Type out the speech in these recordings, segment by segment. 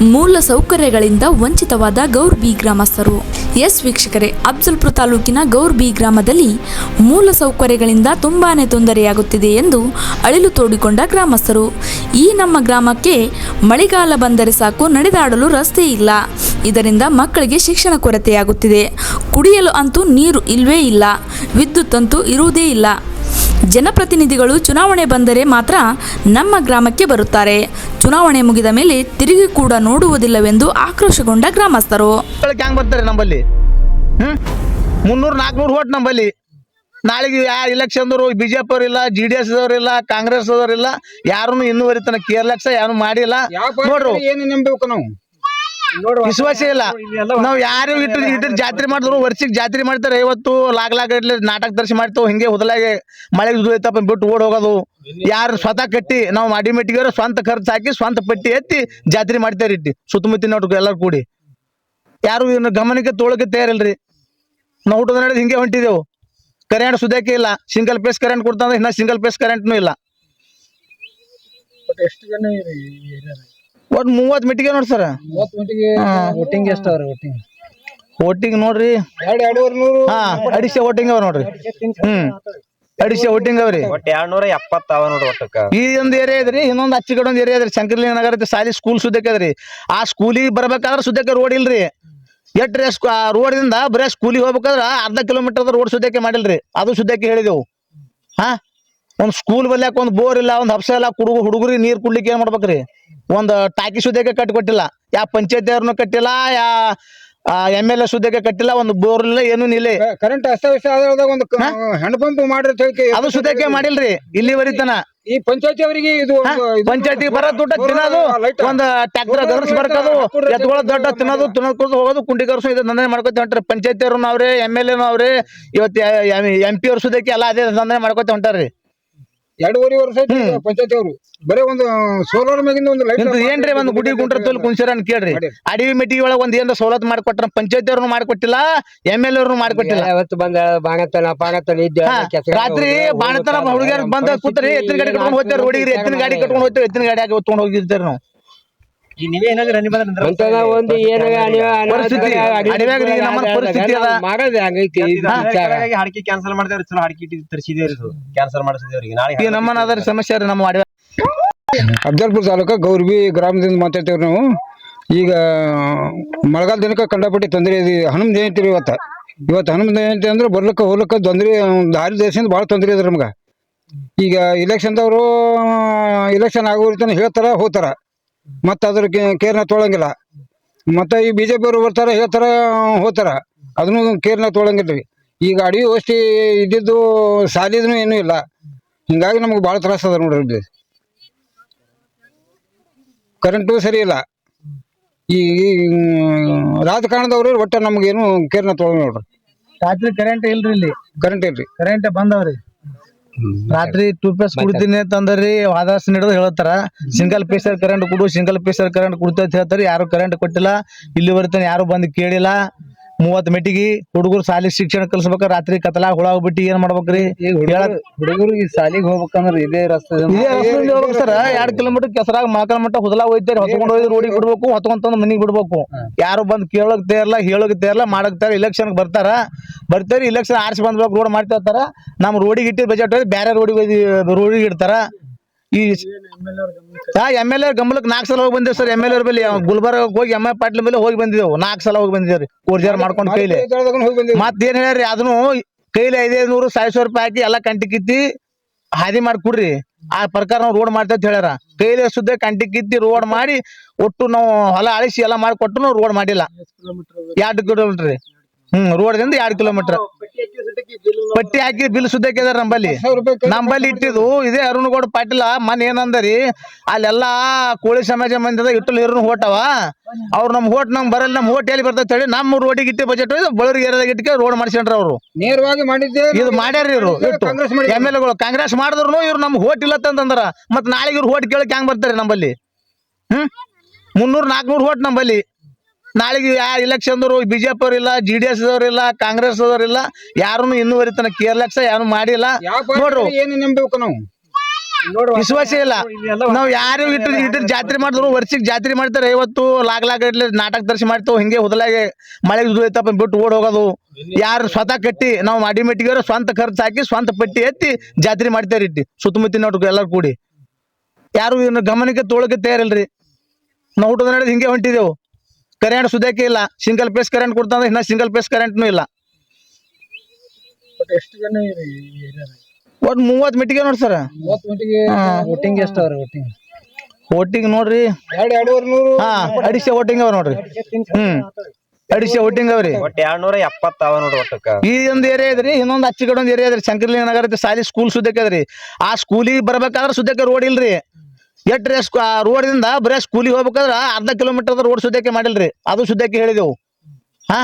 ಮೂಲ ಸೌಕರ್ಯಗಳಿಂದ ವಂಚಿತವಾದ ಗೌರ್ ಬಿ ಗ್ರಾಮಸ್ಥರು. ಎಸ್ ವೀಕ್ಷಕರೇ ಅಫ್ಜಲ್ಪುರ ತಾಲೂಕಿನ ಗೌರ್ ಬಿ ಗ್ರಾಮದಲ್ಲಿ ಮೂಲ ಸೌಕರ್ಯಗಳಿಂದ ತುಂಬಾನೇ ತೊಂದರೆಯಾಗುತ್ತಿದೆ ಎಂದು ಅಳಿಲು ತೋಡಿಕೊಂಡ ಗ್ರಾಮಸ್ಥರು. ಈ ನಮ್ಮ ಗ್ರಾಮಕ್ಕೆ ಮಳೆಗಾಲ ಬಂದರೆ ಸಾಕು, ನಡೆದಾಡಲು ರಸ್ತೆ ಇಲ್ಲ. ಇದರಿಂದ ಮಕ್ಕಳಿಗೆ ಶಿಕ್ಷಣ ಕೊರತೆಯಾಗುತ್ತಿದೆ. ಕುಡಿಯಲು ಅಂತೂ ನೀರು ಇಲ್ವೇ ಇಲ್ಲ. ವಿದ್ಯುತ್ ಅಂತೂ ಇರುವುದೇ ಇಲ್ಲ. ಜನಪ್ರತಿನಿಧಿಗಳು ಚುನಾವಣೆ ಬಂದರೆ ಮಾತ್ರ ನಮ್ಮ ಗ್ರಾಮಕ್ಕೆ ಬರುತ್ತಾರೆ. ಚುನಾವಣೆ ಮುಗಿದ ಮೇಲೆ ತಿರುಗಿ ಕೂಡ ನೋಡುವುದಿಲ್ಲವೆಂದು ಆಕ್ರೋಶಗೊಂಡ ಗ್ರಾಮಸ್ಥರು. ಬರ್ತಾರೆ ನಮ್ಮಲ್ಲಿ ಹ್ಮ್? ಮುನ್ನೂರು ನಾಲ್ಕುನೂರು ಓಟ್ ನಂಬಲ್ಲಿ. ನಾಳೆಗೆ ಯಾ ಇಲೆಕ್ಷನ್ದವರು ಬಿಜೆಪಿ ಅವರಿಲ್ಲ ಜಿ ಡಿ ಎಸ್ ಅವರಿಲ್ಲ ಕಾಂಗ್ರೆಸ್ ಅವರಿಲ್ಲ ಯಾರು ಇನ್ನೂವರೆ ತನಕ ಕೇರ್ಲೆಕ್ಸ ಯಾರು ಮಾಡಿಲ್ಲ. ನೋಡ್ರಿ. ಏನು ನಂಬಬೇಕು ನಾವು? ವಿಶ್ವಾಸ ಇಲ್ಲ ನಾವ್ ಯಾರು ಇಟ್ಟು ಇಟ್ಟು ಜಾತ್ರೆ ಮಾಡಿದ್ರು ವರ್ಷಕ್ಕೆ ಜಾತ್ರೆ ಮಾಡ್ತಾರೆ. ಇವತ್ತು ಲಾಗ್ ಲಾಗ್ ಇಡ್ಲಿ ನಾಟಕ ದರ್ಶನ ಮಾಡ್ತಾವ ಹಿಂಗೆ ಹುದಲಾಗೆ ಮಳೆ ಐತಪ್ಪ ಬಿಟ್ಟು ಓಡ್ ಹೋಗೋದು ಯಾರು ಸ್ವತಃ ಕಟ್ಟಿ ನಾವು ಮಾಡಿ ಮೆಟ್ಟಿಗೆ ಸ್ವಂತ ಖರ್ಚು ಹಾಕಿ ಸ್ವಂತ ಪಟ್ಟಿ ಎತ್ತಿ ಜಾತ್ರೆ ಮಾಡ್ತಾರೆ ಇಟ್ಟಿ. ಸುತ್ತಮುತ್ತಿನ ಎಲ್ಲರೂ ಕೂಡಿ. ಯಾರು ಇನ್ನು ಗಮನಕ್ಕೆ ತೋಳಕ್ಕೆ ತಯಾರಿಲ್ರಿ? ನಾವು ಊಟದ ನಡೆದು ಹಿಂಗೆ ಹೊಂಟಿದೆವು. ಕರೆಂಟ್ ಸುದಕ್ಕೆ ಇಲ್ಲ. ಸಿಂಗಲ್ ಪೇಸ್ ಕರೆಂಟ್ ಕೊಡ್ತಂದ್ರೆ ಇನ್ನ ಸಿಂಗಲ್ ಪೇಸ್ ಕರೆಂಟ್ನು ಇಲ್ಲ. ಎಷ್ಟು ಜನ ಒಟ್ ಮೂವತ್ ಮಿಟ್ಟಿಗೆ ನೋಡಿ ಸರ್. ವೋಟಿಂಗ್ ಎಷ್ಟು ಅವ್ರ ವೋಟಿಂಗ್? ವೋಟಿಂಗ್ ನೋಡ್ರಿ. ಹಾ ಅಡಿಸೆ ವೋಟಿಂಗ್ ಅವ ನೋಡ್ರಿ. ಹ್ಮ್. ಅಡಿಸೆ ಒಟ್ಟಿಂಗ್ ಅವ್ರಿ. ಒಟ್ಟ ಎರಡ್ನೂರ ಎಪ್ಪತ್ತಾವ ನೋಡ್ರಿ ಒಟ್ಟಕ್ಕ. ಈ ಒಂದು ಏರಿಯಾ ಇದ್ರಿ ಇನ್ನೊಂದು ಅಚ್ಚಿ ಕಡೆ ಒಂದು ಏರಿಯಾ ಇದ್ರಿ ಶಂಕರ್ಲಿ ನಗರ ಐತಿ, ಸಾಲಿ ಸ್ಕೂಲ್ ಸುದ್ದಕ್ಕೆ ಅದ್ರಿ ಆ ಸ್ಕೂಲಿಗೆ ಬರ್ಬೇಕಾದ್ರೆ ಸುದ್ದಕ್ಕೆ ರೋಡ್ ಇಲ್ರಿ. ಎಟ್ರಿ ರೋಡ್ ದಿಂದ ಬರೇ ಸ್ಕೂಲಿಗೆ ಹೋಗ್ಬೇಕಾದ್ರ ಅರ್ಧ ಕಿಲೋಮೀಟರ್ ರೋಡ್ ಸುದ್ದಕ್ಕೆ ಮಾಡಿಲ್ರಿ. ಅದು ಸುದ್ದಕ್ಕೆ ಹೇಳಿದೆವು. ಹಾ? ಒಂದ್ ಸ್ಕೂಲ್ ಬಲ್ಯಾಕ ಒಂದ್ ಬೋರ್ ಇಲ್ಲ ಒಂದ್ ಹಬ್ಸ ಇಲ್ಲ ಕುಡುಗು ಹುಡುಗರಿಗೆ ನೀರ್ ಕುಡ್ಲಿಕ್ಕೆ ಏನ್ ಮಾಡ್ಬೇಕ್ರಿ? ಒಂದ್ ಟಾಕಿ ಸುದ್ದಿಗೆ ಕಟ್ಟಿ ಕೊಟ್ಟಿಲ್ಲ ಯಾ ಪಂಚಾಯತ್ ಅವ್ರನ್ನು ಕಟ್ಟಿಲ್ಲ ಯಾ ಎಂ ಎಲ್ ಎ ಸುದ್ದಿಗೆ ಕಟ್ಟಿಲ್ಲ ಒಂದು ಬೋರ್ ಇಲ್ಲ ಏನೂ ಇಲ್ಲ. ಕರೆಂಟ್ ಅಸ್ತವ್ಯಸ್ತ ಆದಾಗ ಒಂದು ಹೆಂಡ್ ಪಂಪ್ ಮಾಡಿ ಅಂತ ಹೇಳಿ ಅದು ಸುದ್ದಿಗೆ ಮಾಡಿಲ್ರಿ ಇಲ್ಲಿವರಿತನ ಈ ಪಂಚಾಯತಿ ಅವರಿಗೆ ಇದು ಪಂಚಾಯತಿ ಬರೋ ದುಡ್ಡ ತಿನ್ನೋದು ಒಂದ್ ಟ್ಯಾಕ್ಟರ್ ಗರ್ಸ್ ಬರ್ಕೋದು ಎತ್ಕೊಳ್ಳೋ ದೊಡ್ಡ ತಿನ್ನೋದು ತಿನ್ನೋದು ಹೋಗೋದು ಕುಂಡಿ ಗರ್ಸು ಇದು ದಂಧನೆ ಮಾಡ್ಕೊತ ಹೊಂಟ್ರಿ. ಪಂಚಾಯತಿ ಅವ್ರನ್ನ ಅವ್ರೆ ಎಂ ಎಲ್ ಎನು ಅವ್ರೆ ಇವತ್ತು ಎಂ ಪಿ ಅವ್ರ ಸುದಕ್ಕೆ ಎಲ್ಲ ಅದೇ ನಂದನೆ ಮಾಡ್ಕೊತ ಹೊಂಟಾರ್ರಿ. ಎರಡೂವರೆ ವರ್ಷ ಆಯ್ತು ಈಗ ಪಂಚಾಯತಿ ಅವರು. ಬರೀ ಒಂದು ಸೋಲಾರ್ ಮ್ಯಾಗಿಂದ ಒಂದು ಲೈಟ್ ಏನ್ರಿ ಒಂದು ಗುಡಿ ಗುಂಡ್ರ ತೋಲ್ ಕುಂಚರ ಅಂತ ಕೇಳ್ರಿ. ಅಡವಿ ಮಿಟಿ ಒಳಗ ಒಂದ್ ಏನ್ರ ಸವಲತ್ತು ಮಾಡ್ಕೊಟ್ರ ಪಂಚಾಯತಿ ಅವ್ರನ್ನು ಮಾಡ್ಕೊಟ್ಟಿಲ್ಲ ಎಂ ಎಲ್ ಅವ್ರನ್ನು ಮಾಡ್ಕೊಟ್ಟಿಲ್ಲ. ಇವತ್ತು ಬಂದ ಬಾಣತನ ಪಾಣತನ ಇದ್ದ ರಾತ್ರಿ ಬಾಣತನ ಹುಡುಗಿಯರ್ ಬಂದ ಕೂತ್ರಿ ಎತ್ತಿನ ಗಾಡಿ ಕಟ್ಕೊಂಡು ಹೋಗ್ತಾರ ರೋಡಿಗೆ ಎತ್ತಿನ ಗಾಡಿ ಕಟ್ಕೊಂಡು ಹೋಗ್ತೇವೆ ಎತ್ತಿನ ಗಾಡಿ ಆಗಿ ತಗೊಂಡ್ ಹೋಗಿರ್ತೇವೆ ನಾವು. ನೀವೇ ಏನಾದ್ರು ರನ್ನಿ ಅಂತದ ಒಂದು ಏನು ಪರಿಸ್ಥಿತಿ, ಅಡವ್ಯಾಗ ರೀ ಪರಿಸ್ಥಿತಿ ಅದ. ಮಾಡದ ಹಂಗೈತಿ ಇದು ವಿಚಾರ. ಕ್ಯಾನ್ಸಲ್ ಮಾಡಿದೇವ್ರಿ ಚಲೋ ಹಾಡಿಕೆ ತರಿಸಿದೇವ್ರಿ ಕ್ಯಾನ್ಸಲ್ ಮಾಡಿಸಿದೇವ್ರಿ ನಾಳೆ ಈ ನಮ್ಮನ್ನ ಅದರ ಸಮಸ್ಯೆ ರೀ ನಮ್ಮ ಅಡವೆ ಅಫ್ಜಲ್ಪುರ ತಾಲೂಕು ಗೌರ್ಬಿ ಗ್ರಾಮದಿಂದ ಮಾತಾಡ್ತೇವ್ರಿ ನಾವು. ಈಗ ಮಳೆಗಾಲ ದಿನಕ್ಕೆ ಕಂಡಪಟ್ಟಿ ತೊಂದರೆ ಇದೆ. ಹನುಮ ಜಯಂತಿ ಇವತ್ತ ಇವತ್ತು. ಇವತ್ತು ಹನುಮ ಜಯಂತಿ ಅಂದ್ರೆ ಬರ್ಲಿಕ್ಕೆ ಹೋಗ್ಲಿಕ್ಕೆ ತೊಂದರೆ ದಾರಿ ದೇಶದಿಂದ ಭಾಳ ತೊಂದರೆ ಇದೆ ನಮ್ಗೆ. ಈಗ ಇಲೆಕ್ಷನ್ದವರು ಇಲೆಕ್ಷನ್ ಆಗೋರ್ತನ ಹೇಳ್ತಾರ ಹೋಗ್ತಾರ. ಮತ್ತೆ ಅದ್ರ ಕೇರ್ನ ತೊಳಂಗಿಲ್ಲ. ಮತ್ತೆ ಈ ಬಿ ಜೆ ಪಿಯವರು ಬರ್ತಾರ ಹೇಳ್ತಾರ ಹೋತಾರ ಅದನ್ನು ಕೇರ್ನ ತೊಳಂಗಿಲ್ರಿ ಈಗ ಅಡವಿ ವಸ್ತಿ ಇದ್ದಿದ್ದು ಸಾಲಿದ್ನು ಏನೂ ಇಲ್ಲ. ಹಿಂಗಾಗಿ ನಮ್ಗೆ ಭಾಳ ತ್ರಾಸ ಅದ ನೋಡ್ರಿ. ಕರೆಂಟು ಸರಿ ಇಲ್ಲ. ಈ ರಾಜಕಾರಣದವ್ರ ರಾಜಕಾರಣದವ್ರು ಏನು ನಮ್ಗೇನು ಕೇರ್ನ ತೊಳಂಗ್ ನೋಡ್ರಿ. ರಾತ್ರಿ ಕರೆಂಟ್ ಇಲ್ರಿ ಇಲ್ಲಿ. ಕರೆಂಟ್ ಇಲ್ರಿ. ಕರೆಂಟ್ ಬಂದವ್ರಿ. ರಾತ್ರಿ ಟೂ ಪೀಸ್ ಕುಡ್ತೀನಿ ಅಂತಂದ್ರಿ ವಾದಾಸ್ ಹಿಡಿದು ಹೇಳ್ತಾರ. ಸಿಂಗಲ್ ಪೀಸರ್ ಕರೆಂಟ್ ಕೊಡು ಸಿಂಗಲ್ ಪೀಸರ್ ಕರೆಂಟ್ ಕೊಡ್ತಾ ಅಂತ ಹೇಳ್ತಾರೆ. ಯಾರು ಕರೆಂಟ್ ಕೊಟ್ಟಿಲ್ಲ ಇಲ್ಲಿವರೆತನ ಯಾರು ಬಂದು ಕೇಳಿಲ್ಲ. ಮೂವತ್ ಮೆಟ್ಟಿಗೆ ಹುಡುಗರು ಶಾಲೆ ಶಿಕ್ಷಣ ಕಲ್ಸ್ಬೇಕ ರಾತ್ರಿ ಕತ್ಲಾ ಹುಳ ಹೋಗ್ಬಿಟ್ಟು ಏನ್ ಮಾಡ್ಬೇಕ್ರಿ? ಹುಡುಗರು ಈ ಸಾಲಿಗೆ ಹೋಗ್ಬೇಕಂದ್ರ ಇದೇ ರಸ್ತೆ ಇದೇ. ರಸ್ತೆಯಿಂದ ಹೋಗ್ಬೇಕು ಸರ್. ಎರಡ್ ಕಿಲೋಮೀಟರ್ ಕೆಸರಾಗ ಮಳಕಲ್ ಮಟ್ಟ ಹೊದಲಾ ಹೋಯ್ತಾರೆ. ಹೊತ್ಕೊಂಡು ಹೋಗಿ ರೋಡಿಗೆ ಬಿಡ್ಬೇಕು ಹೊತ್ಕೊಂತಂದ್ ಮನಿಗ್ ಬಿಡ್ಬೇಕು. ಯಾರು ಬಂದ್ ಕೇಳಕ್ ತೇರ್ಲ ಹೇಳಕ್ ತೇರ್ಲ ಮಾಡಕ್ ತೇರ ಇಲೆಕ್ಷನ್ ಬರ್ತಾರ. ಬರ್ತಾರೆ ಇಲೆಕ್ಷನ್ ಆರ್ಸಿ ಬಂದ್ಬೇಕು ರೋಡ್ ಮಾಡ್ತಿರ್ತಾರ ನಮ್ ರೋಡಿಗೆ ಇಟ್ಟಿದ್ ಬಜೆಟ್ ಬೇರೆ ರೋಡಿಗೆ ರೋಡಿಗೆ ಇಡ್ತಾರ. ಈ ಎಂ ಎಲ್ ಎ ಗಮಲಕ್ ನಾಲ್ಕು ಸಲ ಹೋಗಿ ಬಂದೇವ್ ಸರ್. ಎಂ ಎಲ್ ಎರ್ ಬಲ್ಲಿ ಗುಲ್ಬರ್ಗ ಹೋಗಿ ಎಂ ಎ ಪಾಟೀಲ್ ಮೇಲೆ ಹೋಗಿ ಬಂದಿದೆವು ನಾಲ್ಕು ಸಲ ಹೋಗಿ ಬಂದಿದ್ದೇವ್ರಿ ಕೋರ್ಜಾರ್ ಮಾಡ್ಕೊಂಡು ಕೈಲಿ. ಮತ್ತೇನ್ ಹೇಳ್ರಿ ಅದನ್ನು ಕೈಲಿ ಐದೈದು ನೂರು ಸಾವಿರ ಸಾವಿರ ರೂಪಾಯಿ ಹಾಕಿ ಎಲ್ಲ ಕಂಟಿ ಕಿತ್ತಿ ಹಾದಿ ಮಾಡಿ ಕೊಡ್ರಿ. ಆ ಪ್ರಕಾರ ನಾವು ರೋಡ್ ಮಾಡ್ತೇವೆ ಅಂತ ಹೇಳ್ಯಾರ. ಕೈಲಿ ಸುದ್ದ ಕಂಟಿ ಕಿತ್ತಿ ರೋಡ್ ಮಾಡಿ ಒಟ್ಟು ನಾವು ಹೊಲ ಅಳಿಸಿ ಎಲ್ಲ ಮಾಡಿ ಕೊಟ್ಟು ನಾವು ರೋಡ್ ಮಾಡಿಲ್ಲ. ಎರಡು ಕಿಲೋಮೀಟರ್ ರೀ. ಹ್ಮ್ ರೋಡ್ದಿಂದ ಎರಡು ಕಿಲೋಮೀಟರ್ ಪಟ್ಟಿ ಹಾಕಿ ಬಿಲ್ ಸುದ್ದಕ್ಕೆ ಇದಾರೆ ನಂಬಲ್ಲಿ. ನಂಬಲ್ಲಿ ಇಟ್ಟಿದ್ದು. ಇದೇ ಅರುಣಗೌಡ ಪಾಟೀಲ ಮನ್ ಏನಂದರಿ ಅಲ್ಲೆಲ್ಲಾ ಕೋಳಿ ಸಮಾಜ ಮಂದಿದ ಇಟ್ಟಲ್ ಹಿರನು ಹೋಟವ. ಅವ್ರು ನಮ್ ಹೋಟ್ ನಮ್ ಬರಲ್ಲ ನಮ್ ಹೋಟ್ ಎಲ್ಲಿ ಬರ್ತೈತೆ ಹೇಳಿ ನಮ್ಮ ರೋಡಿಗೆ ಇಟ್ಟಿ ಬಜೆಟ್ ಬಳ್ಳೂರಿಗೆ ಏರಿಯಾದಾಗ ಇಟ್ಟಿಗೆ ರೋಡ್ ಮಾಡಿಸ್ಕೊಂಡ್ರ ಅವ್ರು. ನೇರವಾಗಿ ಮಾಡಿದ್ದೆ ಇದು ಮಾಡ್ಯಾರ ಇವ್ರು ಇಟ್ಟು. ಎಂ ಎಲ್ ಎಗಳು ಕಾಂಗ್ರೆಸ್ ಮಾಡಿದ್ರು ಇವ್ರು ನಮ್ ಹೋಟ್ ಇಲ್ಲ ಅಂತಂದ್ರ. ಮತ್ ನಾಳೆಗೆ ಇವ್ರು ಹೋಟ್ ಕೇಳಕ್ ಹೆಂಗ್ ಬರ್ತಾರೆ ನಂಬಲ್ಲಿ? ಹ್ಮ್? ಮುನ್ನೂರ್ ನಾಲ್ಕನೂರ್ ಹೋಟ್ ನಂಬಲ್ಲಿ. ನಾಳೆಗೆ ಯಾ ಇಲೆಕ್ಷನ್ದವರು ಬಿಜೆಪಿ ಅವ್ರಿಲ್ಲ ಜಿ ಡಿ ಎಸ್ ಇಲ್ಲ ಕಾಂಗ್ರೆಸ್ ಅವ್ರಿಲ್ಲ ಯಾರು ಇನ್ನೂವರೆ ತನಕ ಕೇರ್ಲೆಕ್ಸ ಯಾರು ಮಾಡಿಲ್ಲ. ನೋಡ್ರು. ಏನು ನಂಬಬೇಕು ನಾವು? ವಿಶ್ವಾಸ ಇಲ್ಲ. ನಾವ್ ಯಾರು ಇಟ್ಟು ಇಟ್ಟು ಜಾತ್ರೆ ಮಾಡಿದ್ರು ವರ್ಷಕ್ಕೆ ಜಾತ್ರೆ ಮಾಡ್ತಾರೆ ಐವತ್ತು ಲಾಗ್ ಲಾಗ್ ಗಟ್ಲೆ ನಾಟಕ ದರ್ಶನ ಮಾಡ್ತೇವೆ ಹಿಂಗೆ ಹುದಲಾಗೆ ಮಳೆ ಐತಪ್ಪ ಬಿಟ್ಟು ಓಡ್ ಹೋಗೋದು. ಯಾರು ಸ್ವತಃ ಕಟ್ಟಿ ನಾವು ಮಾಡಿ ಮೆಟ್ಟಿಗೆ ಸ್ವಂತ ಖರ್ಚು ಹಾಕಿ ಸ್ವಂತ ಪಟ್ಟಿ ಎತ್ತಿ ಜಾತ್ರೆ ಮಾಡ್ತಾರೆ ಇಟ್ಟಿ ಸುತ್ತಮುತ್ತಿನ ಎಲ್ಲರೂ ಕೂಡಿ. ಯಾರು ಇನ್ನು ಗಮನಕ್ಕೆ ತೋಳಕ್ಕೆ ತಯಾರಿಲ್ರಿ. ನಾವು ಊಟದ ನಡೆದು ಹಿಂಗೆ ಹೊಂಟಿದೆವು. ಕರೆಂಟ್ ಸುದೇಕೆ ಇಲ್ಲ. ಸಿಂಗಲ್ ಪೇಸ್ ಕರೆಂಟ್ ಕೊಡ್ತಂದ್ರೆ ಇನ್ನ ಸಿಂಗಲ್ ಪೇಸ್ ಕರೆಂಟ್ನು ಇಲ್ಲ. ಎಷ್ಟು ಜನ ಒಟ್ ಮೂವತ್ ಮಿಟ್ಟಿಗೆ ನೋಡಿ ಸರ್ ವೋಟಿಂಗ್ ಎಷ್ಟು ಅವ್ರ ವೋಟಿಂಗ್? ಓಟಿಂಗ್ ನೋಡ್ರಿ. ಹಾ ಅಡಿಶೆ ಓಟಿಂಗ್ ಅವ ನೋಡ್ರಿ. ಹ್ಮ್. ಅಡಿಸ ಓಟಿಂಗ್ ಅವ್ರಿ ಒಟ್ಟ ಎರಡ್ನೂರ ಎಪ್ಪತ್ತ ಅವ ನೋಡ್ರಿ ಒಟ್ಟಕ್ಕ. ಈ ಒಂದ್ ಏರಿಯಾ ಇದ್ರಿ ಇನ್ನೊಂದ್ ಅಚ್ಚಿ ಕಡೆ ಒಂದ್ ಏರಿಯಾ ಇದ್ರಿ. ಶಂಕರ್ಲಿ ನಗರ ಐತಿ, ಸಾಲಿ ಸ್ಕೂಲ್ ಸುದ್ದಕ್ಕೆ ಅದ್ರಿ. ಆ ಸ್ಕೂಲಿಗೆ ಬರ್ಬೇಕಾದ್ರೆ ಸುದ್ದಕ್ಕೆ ರೋಡ್ ಇಲ್ರಿ. ಎಟ್ರಿ ರೋಡ್ ದಿಂದ ಬರೇ ಸ್ಕೂಲಿಗೆ ಹೋಗ್ಬೇಕಾದ್ರೆ ಅರ್ಧ ಕಿಲೋಮೀಟರ್ ರೋಡ್ ಸುದ್ದಕ್ಕೆ ಮಾಡಿಲ್ರಿ? ಅದು ಸುದ್ದಕ್ಕೆ ಹೇಳಿದೆವು. ಹಾ?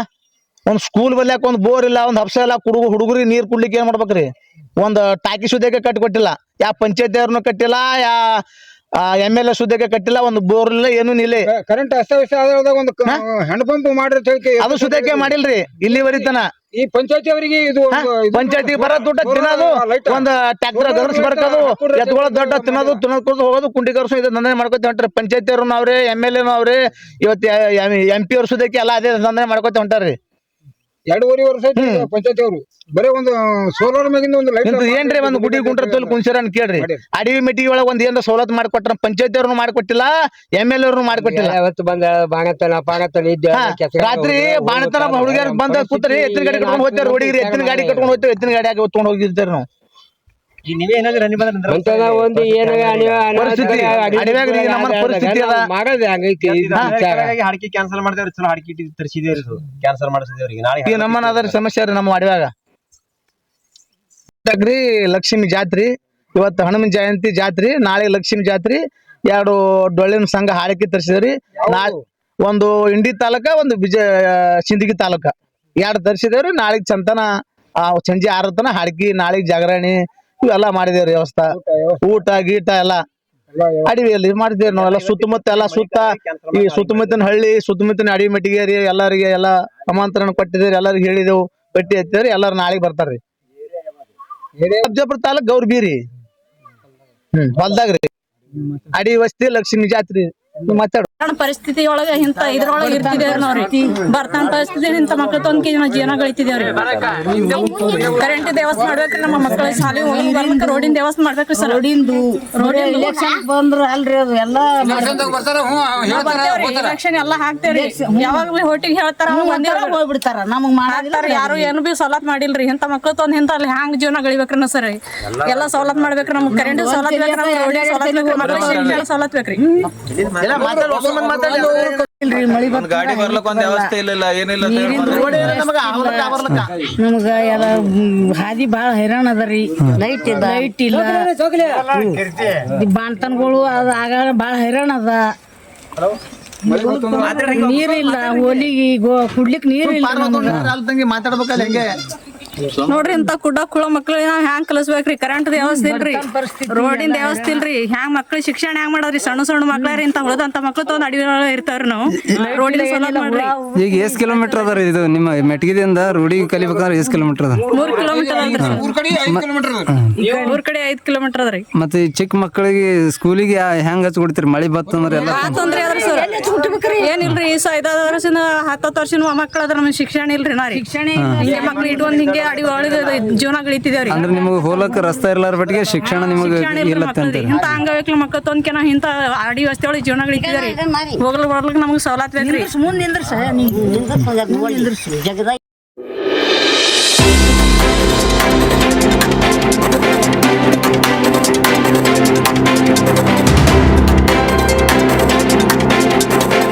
ಒಂದ್ ಸ್ಕೂಲ್ ಬರ್ಲಾಕ ಒಂದ್ ಬೋರ್ ಇಲ್ಲ, ಒಂದ್ ಹಬ್ಸ ಇಲ್ಲ, ಕುಡುಗು ಹುಡುಗರಿಗೆ ನೀರ್ ಕುಡ್ಲಿಕ್ಕೆ ಏನ್ ಮಾಡ್ಬೇಕ್ರಿ? ಒಂದ್ ಟಾಕಿ ಸುದ್ದಕ್ಕೆ ಕಟ್ಟಿ ಕೊಟ್ಟಿಲ್ಲ ಯಾ ಅವ್ರನ್ನೂ ಅವ್ರನ್ನು ಕಟ್ಟಿಲ್ಲ, ಯಾ ಎಂ ಎಲ್ ಎ ಸುದ್ದಕ್ಕೆ ಕಟ್ಟಿಲ್ಲ ಒಂದು ಬೋರ್ ಇಲ್ಲ ಏನು ಇಲ್ಲ ಕರೆಂಟ್ ಅಸ್ತವ್ಯಸ್ತ ಆದಾಗ ಒಂದು ಹೆಣ್ಣು ಪಂಪ್ ಮಾಡ್ರಿ ಅಂತ ಹೇಳಿ ಅದು ಸುದ್ದಕ್ಕೆ ಮಾಡಿಲ್ರಿ ಇಲ್ಲಿವರಿತನ. ಈ ಪಂಚಾಯತಿ ಅವರಿಗೆ ಇದು ಪಂಚಾಯತಿ ಬರೋ ದುಡ್ಡ ತಿನ್ನೋದು ಒಂದ್ ಟ್ಯಾಕ್ಟರ್ ಗರ್ಸ್ ಬರ್ಕೋದು ಎತ್ಕೊಳ್ಳೋ ದೊಡ್ಡ ತಿನ್ನೋದು ತಿನ್ನೋದು ಹೋಗೋದು ಕುಂಡಿ ಗರ್ಸು ಇದು ನಂದನೆ ಮಾಡ್ಕೊತ ಹೊಂಟಾರೆ. ಪಂಚಾಯತಿ ಅವ್ರನ್ನ ಅವ್ರೆ ಎಂ ಎಲ್ ಎನು ಅವ್ರೆ ಇವತ್ತು ಎಂ ಪಿ ಅವ್ರ ಸುದಕ್ಕೆ ಎಲ್ಲ ಅದೇ ನಂದನೆ ಮಾಡ್ಕೊತ ಹೊಂಟಾರ್ರಿ ಎರಡೂವರೆ ವರ್ಷ ಆಯ್ತು ಪಂಚಾಯತಿ ಅವರು. ಬರೀ ಒಂದು ಸೋಲಾರ್ ಮ್ಯಾಗಿಂದ ಒಂದು ಲೈಟ್ ಏನ್ರಿ ಒಂದು ಗುಡಿ ಗುಂಡ್ರ ತೋಲ್ ಕುಂಚರ ಅಂತ ಕೇಳ್ರಿ. ಅಡವಿ ಮಿಟಿ ಒಳಗ ಒಂದ್ ಏನ್ರ ಸವಲತ್ತು ಮಾಡ್ಕೊಟ್ರ ಪಂಚಾಯತಿ ಅವ್ರನ್ನು ಮಾಡ್ಕೊಟ್ಟಿಲ್ಲ ಎಂ ಎಲ್ ಅವ್ರನ್ನು ಮಾಡ್ಕೊಟ್ಟಿಲ್ಲ? ಯಾವತ್ತು ಬಂದ ಬಾಣತನ ಪಾಣತನ ಇದ್ದ ರಾತ್ರಿ ಬಾಣತನ ಹುಡುಗಿಯರ್ ಬಂದ ಕೂತ್ರಿ ಎತ್ತಿನ ಗಾಡಿ ಕಟ್ಕೊಂಡು ಹೋಗ್ತಾರ ಹುಡುಗಿ ಎತ್ತಿನ ಗಾಡಿ ಕಟ್ಕೊಂಡು ಹೋಗ್ತೇವೆ ಎತ್ತಿನ ಗಾಡಿ ಹಾಕಿ ತಗೊಂಡ್ ಹೋಗಿರ್ತೇವೆ ನಾವು. ನೀವೇ ಏನಾದ್ರು ರನ್ನಿ ಬಂದ್ರೆ ಅಂತನ ಒಂದು ಏನು ಪರಿಸ್ಥಿತಿ, ಅಡವ್ಯಾಗ ರೀ ನಮ್ಮ ಪರಿಸ್ಥಿತಿ ಅದ. ಮಾಡೋದು ಹಂಗೈತಿ ಇದು ವಿಚಾರ. ಹಾಡಿಕೆ ಕ್ಯಾನ್ಸಲ್ ಮಾಡಿದೇವ್ರಿ ಚಲೋ ಹಾಡಿಕೆ ಇಟ್ಟಿದ್ದು ತರಿಸಿದೇವ್ರಿ ಕ್ಯಾನ್ಸಲ್ ಮಾಡಿಸಿದೇವ್ರಿ ನಾಳೆ ನಮ್ಮನ ಅದರ ಸಮಸ್ಯೆ ರೀ ನಮ್ಮ ಅಡವ್ಯಾಗ. ಲಕ್ಷ್ಮಿ ಜಾತ್ರಿ ಇವತ್ತು ಹನುಮ ಜಯಂತಿ ಜಾತ್ರಿ ನಾಳೆ ಲಕ್ಷ್ಮಿ ಜಾತ್ರಿ ಎರಡು ಡೊಳ್ಳಿನ ಸಂಘ ಹಾಡಿಕೆ ತರಿಸಿದ್ರಿ. ನಾಳೆ ಒಂದು ಇಂಡಿ ತಾಲೂಕ ಒಂದು ಬಿಜ ಸಿಂದಗಿ ತಾಲೂಕ. ಎರಡು ತರಿಸಿದೇವ್ರಿ ನಾಳೆ ಚಂತನ ಆ ಸಂಜೆ ಆರತನ ತನ ನಾಳೆ ನಾಳೆಗ್ ಜಾಗರಣಿ ಇವೆಲ್ಲ ಮಾಡಿದೇವ್ರಿ ವ್ಯವಸ್ಥೆ. ಊಟ ಗೀಟ ಎಲ್ಲ. ಅಡವಿಯಲ್ಲಿ ಮಾಡಿದೇವ್ ನಾವೆಲ್ಲ ಸುತ್ತಮುತ್ತ ಎಲ್ಲ ಸುತ್ತ ಈ ಸುತ್ತಮುತ್ತಿನ ಹಳ್ಳಿ ಸುತ್ತಮುತ್ತಿನ ಅಡವಿ ಮೆಟ್ಟಿಗೇರಿ ಎಲ್ಲರಿಗೆ ಎಲ್ಲ ಆಮಂತ್ರಣ ಕೊಟ್ಟಿದ್ದೀರಿ ಎಲ್ಲರಿಗೆ ಹೇಳಿದೆವು. ಪಟ್ಟಿ ಹಚ್ಚಿದ್ರಿ ಎಲ್ಲಾರು ನಾಳೆಗ್ ಬರ್ತಾರ್ರಿ. ಅಬ್ಜಾಪುರ ತಾಲೂಕ್ ಗೌರ್ಬೀರಿ. ಹ್ಮ್ ಹೊಲ್ದಾಗ್ರಿ. ಅಡಿ ವಸ್ತಿ ಲಕ್ಷ್ಮಿ ಜಾತ್ರಿ. ಮಾತಾಡು. ಪರಿಸ್ಥಿತಿ ಒಳಗ ಇಂತ ಇದ್ರೊಳಗೆ ಇರ್ತಿದೇವ್ರಿ ನಾವ್ರಿ ಬರ್ತಾನ ಪರಿಸ್ಥಿತಿ ಇಂತ ಮಕ್ಳ ತೊಂದ್ಕಿ ನಾವು ಜೀವನ ಗಳಿತಿದೇವ್ರಿ ಕರೆಂಟ್ ದೇವಸ್ಥಾನ ಮಾಡ್ಬೇಕ್ರಿ ನಮ್ಮ ಮಕ್ಕಳ ಶಾಲೆ. ಹೋಗಿ ಬರ್ಬೇಕು ರೋಡಿನ ದೇವಸ್ಥಾನ ಮಾಡ್ಬೇಕ್ರಿ ಸರ್. ರೋಡಿಂದು ಎಲೆಕ್ಷನ್ ಬಂದ್ರ ಅಲ್ರಿ ಅದು ಎಲ್ಲ ಇಲೆಕ್ಷನ್ ಎಲ್ಲಾ ಹಾಕ್ತೇವ್ರಿ. ಯಾವಾಗ ಬಿ ಹೋಟಿಗೆ ಹೇಳ್ತಾರ ಒಂದೇ ಹೋಗ್ಬಿಡ್ತಾರ. ನಮಗ್ ಹಾಕ್ತಾರ ಯಾರು ಏನು ಬಿ ಸವಲತ್ ಮಾಡಿಲ್ರಿ. ಇಂತ ಮಕ್ಳು ತೊಂದ್ ಇಂತ ಅಲ್ಲಿ ಹ್ಯಾಂಗ್ ಜೀವನ ಗಳಿಬೇಕ್ರಿ ನಾವು ಸರ್? ಎಲ್ಲಾ ಸವಲತ್ ಮಾಡ್ಬೇಕ್ರಿ ನಮ್ಗೆ. ಕರೆಂಟ್ ಸವಲತ್ ಬೇಕ್ರಿ ನಮ್ಗೆ ರೋಡಿನ ಸವಲತ್ ಬೇಕ್ರಿ ಸವಲತ್ ಬೇಕ್ರಿ ಎಲ್ಲ ಮಾತಾಡು ಹೊಸ ಮಂದಿ ಮಾತಾಡಿ ಇಲ್ರಿ ಮಳಿ ಗಾಡಿ ಬರ್ಲಕ್ ಒಂದ್ ವ್ಯವಸ್ಥೆ ಇಲ್ಲ ಏನಿಲ್ಲ ಅಂತ ಹೇಳಿ ನಮಗ ಎಲ್ಲ ಹಾದಿ ಬಾಳ ಹೈರಾಣ ಅದರಿ ಲೈಟ್ ಇಲ್ಲ. ಲೈಟ್ ಇಲ್ಲ. ಬಾಣ್ತನ್ಗಳು ಅದ ಆಗ ಬಾಳ ಹೈರಾಣ ಅದ. ನೀರಿಲ್ಲ ಹೋಲಿಗೆ ಗೋ ಕುಡ್ಲಿಕ್ ನೀರಿಲ್ಲ ನಮಗ. ಮಾತಾಡ್ಬೇಕಲ್ಲ ಹೆಂಗೆ? ನೋಡ್ರಿ ಇಂತ ಕುಡ್ಡ ಕುಳ ಮಕ್ಳಿಗೆ ಹ್ಯಾಂಗ್ ಕಲಿಸ್ಬೇಕ್ರಿ? ಕರೆಂಟ್ ವ್ಯವಸ್ಥೆ ಇಲ್ರಿ ರೋಡಿನ ವ್ಯವಸ್ಥೆ ಇಲ್ರಿ ಹ್ಯಾಂಗ್ ಮಕ್ಳಿಗೆ ಶಿಕ್ಷಣ ಹ್ಯಾಂಗ್ ಮಾಡೋದ್ರಿ? ಸಣ್ಣ ಸಣ್ಣ ಮಕ್ಳಾರಿ ಇಂತ ಉಳ್ದಂತ ಮಕ್ಳು ತಗೊಂಡ್ ಅಡವಿ ಇರ್ತಾವ್ರಿ ನಾವು. ರೋಡಿನ ಮಾಡ್ರಿ. ಈಗ ಎಷ್ಟ್ ಕಿಲೋಮೀಟರ್ ಅದ ಇದು? ನಿಮ್ಮ ಮೆಟ್ಗಿದಿಂದ ರೋಡಿಗೆ ಕಲಿಬೇಕಂದ್ರೆ ಎಷ್ಟ್ ಕಿಲೋಮೀಟರ್ ಅದ ಮೂರ್ ಕಿಲೋಮೀಟರ್ ಮೂರ್ ಊರ್ ಕಡೆ ಐದು ಕಿಲೋಮೀಟರ್ ಅದ್ರಿ ಮತ್ತೆ ಈ ಚಿಕ್ಕ ಮಕ್ಕಳಿಗೆ ಸ್ಕೂಲಿಗೆ ಹೆಂಗ್ ಹಚ್ಚಿ ಕೊಡ್ತೀರಿ ಮಳಿ ಬತ್ತಂದ್ರೆ ಎಲ್ಲ ತೊಂದ್ರೆ ಅದ್ರಿ ಸರ್. ಏನಿಲ್ರಿ ಈ ವರ್ಷ ವರ್ಷದಿಂದ ಹತ್ತತ್ತು ವರ್ಷದ ಮಕ್ಳು ಅದ್ರ ನಮ್ಗೆ ಶಿಕ್ಷಣ ಇಲ್ರಿ ನಾ ಶಿಕ್ಷಣ ಹಿಂಗೆ ಮಕ್ಳು ಇಟ್ಕೊಂಡ್ ಹಿಂಗೆ ಅಡಿ ಒಳಗೆ ಜೀವನ ಗಳಿತಿದೇವ್ರಿ ಅಂದ್ರೆ ನಿಮಗೆ ಹೋಲಕ್ ರಸ್ತೆ ಇರ್ಲಾರ ಬಟ್ಟಿಗೆ ಶಿಕ್ಷಣ ನಿಮಗೆ ಇಲ್ಲ ಮಕ್ಳ್ರಿ ಇಂತ ಅಂಗವಿಕಲ ಮಕ್ಕಳು ತೊಂದ್ಕೆ ನಾವ್ ಇಂತ ಅಡಿ ವ್ಯವಸ್ಥೆ ಒಳಗೆ ಜೀವನ ಗಳಿತಿದೇವ್ರಿ ಹೋಗ್ಲಿಕ್ ಬರ್ಲಿಕ್ಕೆ ನಮಗೆ ಸವಲತ್ತು ಬೇಕ್ರಿ. ಮುಂದ್ ನಿಂದ್ರಸ ನೀವು ನಿಂದ್ರಸ ಜಗದಾಗ